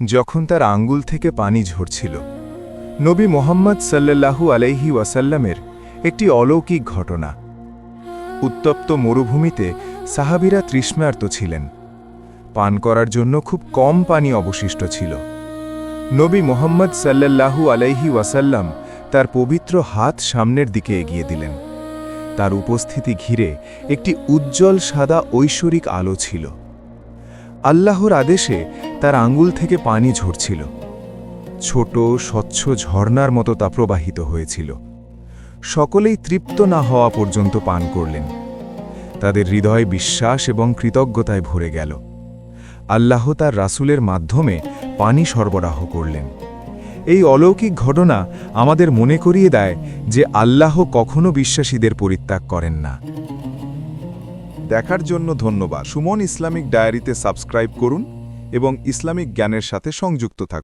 যখন তার আঙ্গুল থেকে পানি ঝরছিল। নবী মোহাম্মদ সাল্লাল্লাহু আলাইহি ওয়াসাল্লামের একটি অলৌকিক ঘটনা। উত্তপ্ত মরুভূমিতে সাহাবিরা তৃষ্ণার্ত ছিলেন। পান করার জন্য খুব কম পানি অবশিষ্ট ছিল। নবী মোহাম্মদ সাল্লাল্লাহু আলাইহি ওয়াসাল্লাম তার পবিত্র হাত সামনের দিকে এগিয়ে দিলেন। তার উপস্থিতি ঘিরে একটি উজ্জ্বল সাদা ঐশ্বরিক আলো ছিল। আল্লাহর আদেশে তার আঙ্গুল থেকে পানি ঝরছিল। ছোট, স্বচ্ছ ঝর্ণার মতো তা প্রবাহিত হয়েছিল। সকলেই তৃপ্ত না হওয়া পর্যন্ত পান করলেন। তাদের হৃদয় বিশ্বাস এবং কৃতজ্ঞতায় ভরে গেল। আল্লাহ তার রাসূলের মাধ্যমে পানি সরবরাহ করলেন। এই অলৌকিক ঘটনা আমাদের মনে করিয়ে দেয় যে আল্লাহ কখনো বিশ্বাসীদের পরিত্যাগ করেন না। দেখার জন্য ধন্যবাদ। সুমন ইসলামিক ডায়েরিতে সাবস্ক্রাইব করুন। এবং ইসলামিক জ্ঞানের সাথে সংযুক্ত থাকুন।